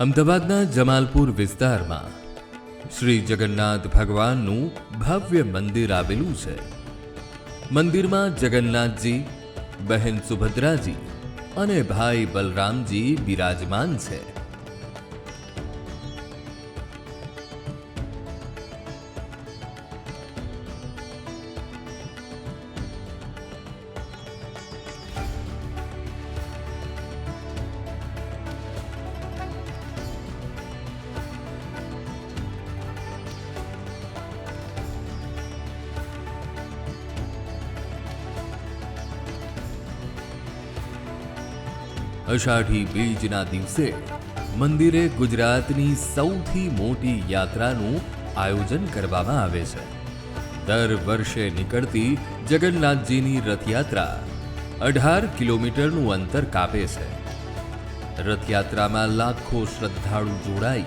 અમદાવાદના જમાલપુર વિસ્તારમાં શ્રી જગન્નાથ ભગવાનનું ભવ્ય મંદિર આવેલું છે. મંદિરમાં જગન્નાથજી, બહેન સુભદ્રાજી અને ભાઈ બલરામજી બિરાજમાન છે. અષાઢી બીજના દિવસે મંદિરે ગુજરાતની સૌથી મોટી યાત્રાનું આયોજન કરવામાં આવે છે. દર વર્ષે નીકળતી જગન્નાથજીની રથયાત્રા અઢાર કિલોમીટરનું અંતર કાપે છે. રથયાત્રામાં લાખો શ્રદ્ધાળુ જોડાઈ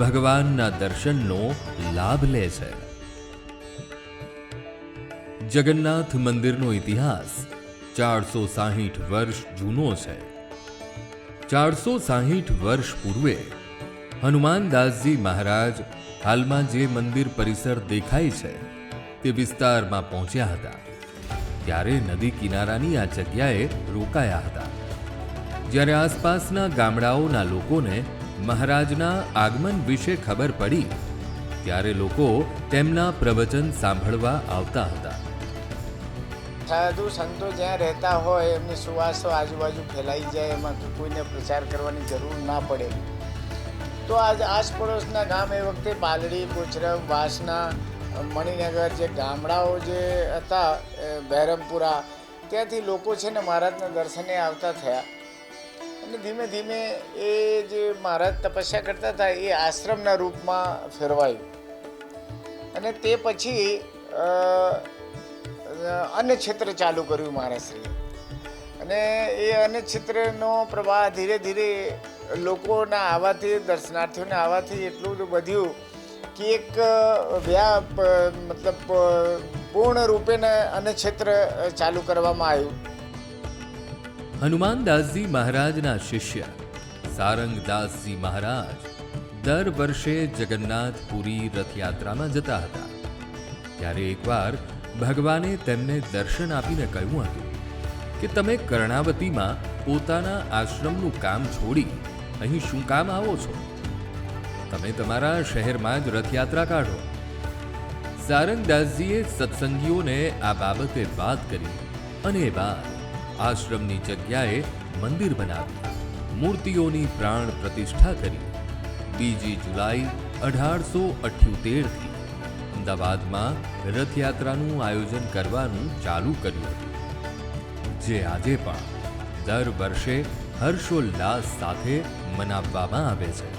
ભગવાનના દર્શનનો લાભ લે છે. જગન્નાથ મંદિરનો ઇતિહાસ ચારસો સાહીઠ વર્ષ જૂનો છે. ચારસો સાહીઠ વર્ષ પૂર્વે હનુમાનદાસજી મહારાજ હાલમાં જે મંદિર પરિસર દેખાય છે તે વિસ્તારમાં પહોંચ્યા હતા. ત્યારે નદી કિનારાની આ જગ્યાએ રોકાયા હતા. જ્યારે આસપાસના ગામડાઓના લોકોને મહારાજના આગમન વિશે ખબર પડી, ત્યારે લોકો તેમના પ્રવચન સાંભળવા આવતા હતા. સાધુ સંતો જ્યાં રહેતા હોય, એમની સુવાસો આજુબાજુ ફેલાઈ જાય, એમાં કોઈને પ્રચાર કરવાની જરૂર ના પડે. તો આજ આસપડોશના ગામ એ વખતે પાલડી કોચરમ વાસના, મણિનગર જે ગામડાઓ જે હતા બહેરમપુરા ત્યાંથી લોકો છે ને મહારાજના દર્શને આવતા થયા. અને ધીમે ધીમે એ જે મહારાજ તપસ્યા કરતા હતા, એ આશ્રમના રૂપમાં ફેરવાયું. અને તે પછી અન્ય ક્ષેત્ર ચાલુ કર્યું મહારાષ્ટ્રીએ અને એ અન્ય ક્ષેત્રનો પ્રવાહ ધીરે ધીરે લોકોના આવવાથી દર્શનાર્થીઓને આવવાથી એટલું બધું વધ્યું કે એક વ્યાપ મતલબ પૂર્ણ રૂપેને અન્ય ક્ષેત્ર ચાલુ કરવામાં આવ્યું. હનુમાનદાસજી મહારાજના શિષ્ય, સારંગદાસજી મહારાજ દર વર્ષે જગન્નાથપુરી રથયાત્રામાં જતા હતા. ત્યારે એકવાર ભગવાને તેમને દર્શન આપીને કહ્યું હતું કે તમે કર્ણાવતીમાં પોતાના આશ્રમનું કામ છોડી અહીં શું કામ આવો છો? તમે તમારા શહેરમાં જ રથયાત્રા કાઢો. સારંગદાસજીએ સત્સંગીઓને આ બાબતે વાત કરી અને બાદ આશ્રમની જગ્યાએ મંદિર બનાવી, મૂર્તિઓની પ્રાણ પ્રતિષ્ઠા કરી. બીજી જુલાઈ અઢારસો અઠ્યોતેરથી અમદાવાદમાં રથયાત્રાનું આયોજન કરવાનું ચાલુ કર્યું હતું. જે આજે પણ દર વર્ષે હર્ષોલ્લાસ સાથે મનાવવામાં આવે છે.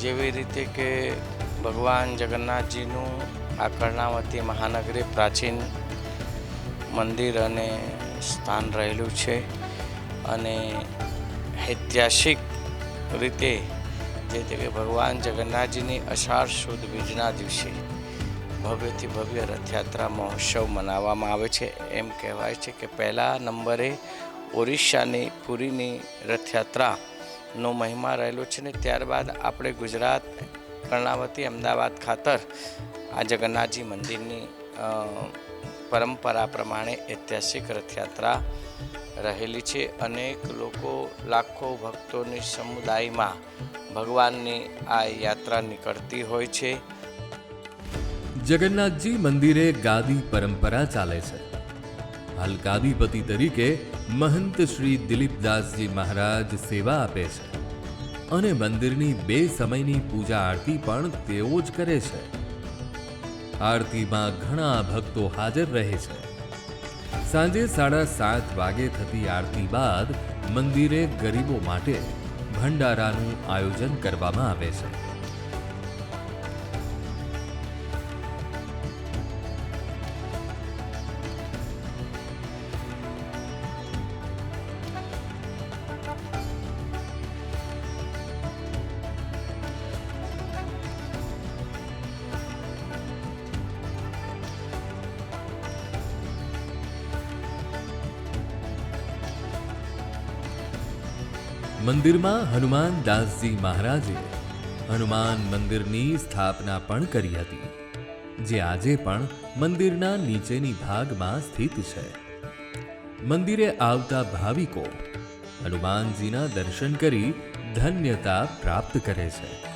જેવી રીતે કે ભગવાન જગન્નાથજીનું આ કર્ણાવતી મહાનગરી પ્રાચીન મંદિર અને સ્થાન રહેલું છે અને ઐતિહાસિક રીતે જે કે ભગવાન જગન્નાથજીની અષાઢ સુદ બીજના દિવસે ભવ્યથી ભવ્ય રથયાત્રા મહોત્સવ મનાવવામાં આવે છે. એમ કહેવાય છે કે પહેલા નંબરે ઓરિસ્સાની પુરીની રથયાત્રા નો મહિમા રહેલો છે ને ત્યારબાદ આપણે ગુજરાત, કર્ણાવતી, અમદાવાદ ખાતર આ જગન્નાથજી મંદિરની પરંપરા પ્રમાણે ઐતિહાસિક રથયાત્રા રહેલી છે. અનેક લોકો લાખો ભક્તોની સમુદાયમાં ભગવાનની આ યાત્રા નીકળતી હોય છે. જગન્નાથજી મંદિરે ગાદી પરંપરા ચાલે છે. હાલ ગાદીપતિ તરીકે મહંત શ્રી દિલીપદાસજી મહારાજ સેવા આપે છે અને મંદિરની બે સમયની પૂજા આરતી પણ તેઓ જ કરે છે. આરતીમાં ઘણા ભક્તો હાજર રહે છે. સાંજે સાડા સાત વાગે થતી આરતી બાદ મંદિરે ગરીબો માટે ભંડારાનું આયોજન કરવામાં આવે છે. મંદિરમાં હનુમાન દાસજી મહારાજે હનુમાન મંદિરની સ્થાપના પણ કરી હતી, જે આજે પણ મંદિરના નીચેની ભાગમાં સ્થિત છે. મંદિરે આવતા ભાવિકો હનુમાનજીના દર્શન કરી ધન્યતા પ્રાપ્ત કરે છે.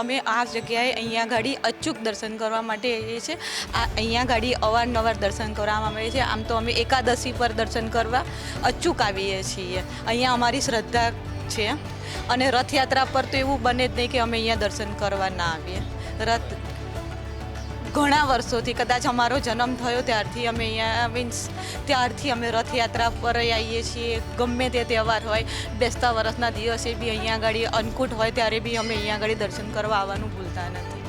અમે આ જગ્યાએ અહીંયા ગાડી અચૂક દર્શન કરવા માટે આવીએ છીએ. આ અહીંયા ગાડી અવારનવાર દર્શન કરવામાં આવે છે. આમ તો અમે એકાદશી પર દર્શન કરવા અચૂક આવીએ છીએ. અહીંયા અમારી શ્રદ્ધા છે. અને રથયાત્રા પર તો એવું બને જ નહીં કે અમે અહીંયા દર્શન કરવા ના આવીએ. રથ ઘણા વર્ષોથી કદાચ અમારો જન્મ થયો ત્યારથી અમે અહીંયા મીન્સ ત્યારથી અમે રથયાત્રા પર આવીએ છીએ. ગમે તે તહેવાર હોય, બેસતા વર્ષના દિવસે બી અહીંયા આગળ અન્નકૂટ હોય ત્યારે બી અમે અહીંયા આગળ દર્શન કરવા આવવાનું ભૂલતા નથી.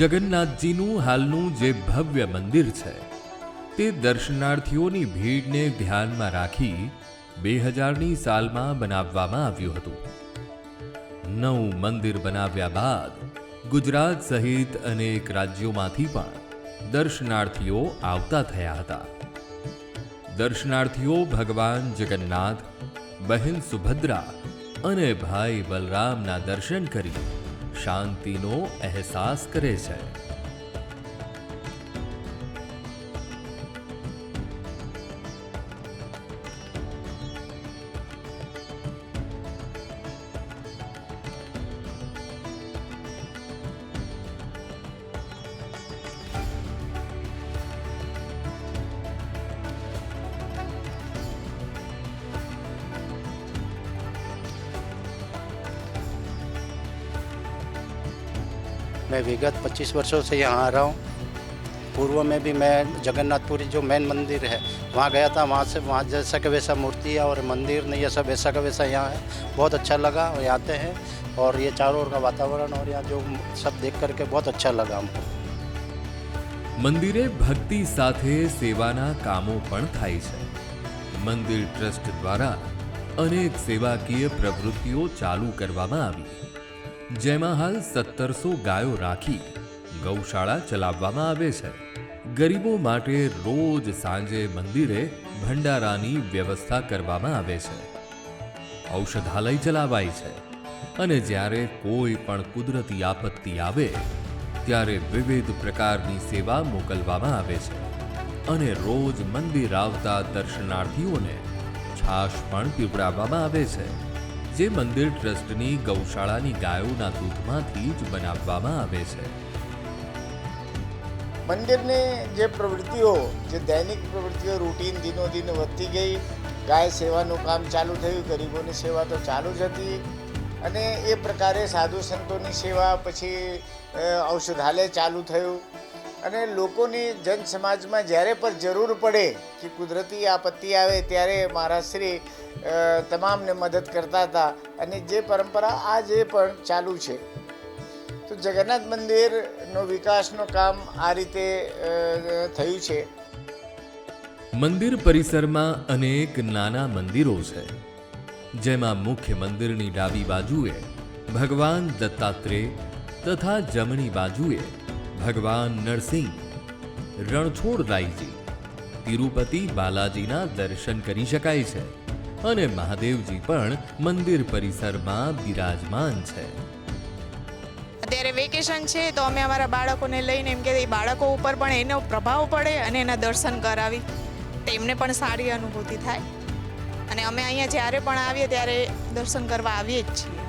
જગન્નાથજીનું હાલનું જે ભવ્ય મંદિર છે, તે દર્શનાર્થીઓની ભીડને ધ્યાનમાં રાખી બે હજારની સાલમાં બનાવવામાં આવ્યું હતું. નવું મંદિર બનાવ્યા બાદ ગુજરાત સહિત અનેક રાજ્યોમાંથી પણ દર્શનાર્થીઓ આવતા થયા હતા. દર્શનાર્થીઓ ભગવાન જગન્નાથ, બહેન સુભદ્રા અને ભાઈ બલરામના દર્શન કરી શાંતિનો અહેસાસ કરે છે. मैं विगत 25 वर्षों से यहाँ आ रहा हूँ पूर्व में भी मैं जगन्नाथपुरी जो मेन मंदिर है वहाँ गया था वहाँ से वहाँ जैसा का वैसा मूर्ति है और मंदिर नहीं है सब वैसा का वैसा यहाँ है बहुत अच्छा लगा और यहाँ आते हैं और ये चारों ओर का वातावरण और यहाँ जो सब देख करके बहुत अच्छा लगा हमको મંદિરે ભક્તિ સાથે સેવાના કામો પણ થાય છે મંદિર ટ્રસ્ટ દ્વારા અનેક સેવાકીય પ્રવૃત્તિઓ ચાલુ કરવામાં આવી જેમાં હાલ સત્તરસો ગાયો રાખી ગૌશાળા ચલાવવામાં આવે છે. ગરીબો માટે રોજ સાંજે મંદિરે ભંડારાની વ્યવસ્થા કરવામાં આવે છે. ઔષધાલય ચલાવાય છે અને જ્યારે કોઈ પણ કુદરતી આપત્તિ આવે, ત્યારે વિવિધ પ્રકારની સેવા મોકલવામાં આવે છે અને રોજ મંદિર આવતા દર્શનાર્થીઓને છાશ પણ પીવડાવવામાં આવે છે. જે મંદિર ટ્રસ્ટની ગૌશાળાની ગાયોના દૂધમાંથી જ બનાવવામાં આવે છે. મંદિરની જે પ્રવૃત્તિઓ, જે દૈનિક પ્રવૃત્તિઓ, રૂટીન દિનો દિન વધતી ગઈ, ગાય સેવાનું કામ ચાલુ થયું, ગરીબોની સેવા તો ચાલુ જ હતી અને એ પ્રકારે સાધુ સંતોની સેવા પછી ઔષધાલય ચાલુ થયું. અને લોકોની જન સમાજમાં જ્યારે પણ જરૂર પડે કે કુદરતી આપત્તિ આવે ત્યારે મહારાજશ્રી શ્રી તમામને મદદ કરતા હતા અને જે પરંપરા આજે પણ ચાલુ છે. તો જગન્નાથ મંદિરનો વિકાસનું કામ આ રીતે થયું છે. મંદિર પરિસરમાં અનેક નાના મંદિરો છે, જેમાં મુખ્ય મંદિરની ડાબી બાજુએ ભગવાન દત્તાત્રેય તથા જમણી બાજુએ ભગવાન નરસિંહ રણછોડરાયજી તિરુપતિ બાલાજીના દર્શન કરી શકાય છે અને મહાદેવજી પણ મંદિર પરિસરમાં બિરાજમાન છે. અત્યારે વેકેશન છે તો અમે અમારા બાળકોને લઈને એમ કે બાળકો ઉપર પણ એનો પ્રભાવ પડે અને એના દર્શન કરાવી. તેમને પણ સારી અનુભૂતિ થાય. અને અમે અહીંયા જ્યારે પણ આવીએ ત્યારે દર્શન કરવા આવીએ જ છીએ.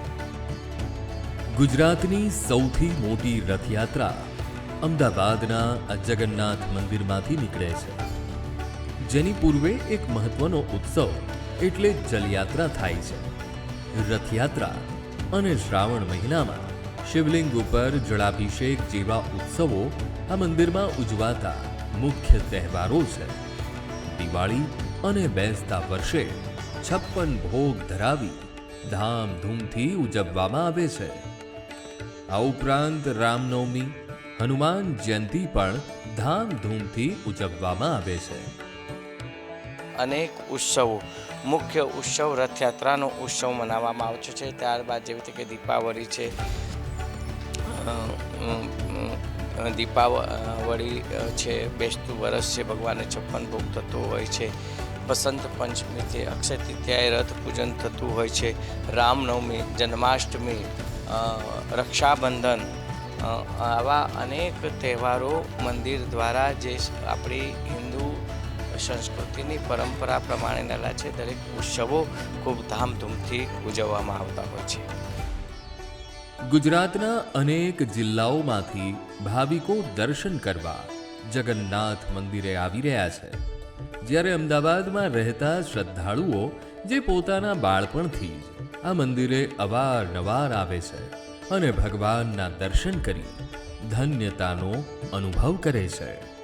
ગુજરાતની સૌથી મોટી રથયાત્રા અમદાવાદના આ જગન્નાથ મંદિરમાંથી નીકળે છે. જેની પૂર્વે એક મહત્વનો ઉત્સવ એટલે જલયાત્રા થાય છે. રથયાત્રા અને શ્રાવણ મહિનામાં શિવલિંગ ઉપર જળાભિષેક જેવા ઉત્સવો આ મંદિરમાં ઉજવાતા મુખ્ય તહેવારો છે. દિવાળી અને બેસતા વર્ષે છપ્પન ભોગ ધરાવી ધામધૂમથી ઉજવવામાં આવે છે. આ ઉપરાંત રામનવમી હનુમાન જયંતી પણ ધામધૂમથી ઉજવવામાં આવે છે. અનેક ઉત્સવો, મુખ્ય ઉત્સવ રથયાત્રાનો ઉત્સવ મનાવવામાં આવતો છે. ત્યારબાદ જેવી રીતે કે દીપાવલી છે દીપાવળી છે, બેસતું વરસ છે, ભગવાનને છપ્પન ભોગ થતો હોય છે. વસંત પંચમીથી અક્ષય તૃતીયાએ રથ પૂજન થતું હોય છે. રામનવમી, જન્માષ્ટમી રક્ષાબંધન આવા અનેક તહેવારો મંદિર દ્વારા જે આપણી હિન્દુ સંસ્કૃતિની પરંપરા પ્રમાણે પ્રમાણેના છે, દરેક ઉત્સવો ખૂબ ધામધૂમથી ઉજવવામાં આવતા હોય છે. ગુજરાતના અનેક જિલ્લાઓમાંથી ભાવિકો દર્શન કરવા જગન્નાથ મંદિરે આવી રહ્યા છે. જ્યારે અમદાવાદમાં રહેતા શ્રદ્ધાળુઓ જે પોતાના બાળપણથી આ મંદિરે અવારનવાર આવે છે અને ભગવાનના દર્શન કરી ધન્યતાનો અનુભવ કરે છે.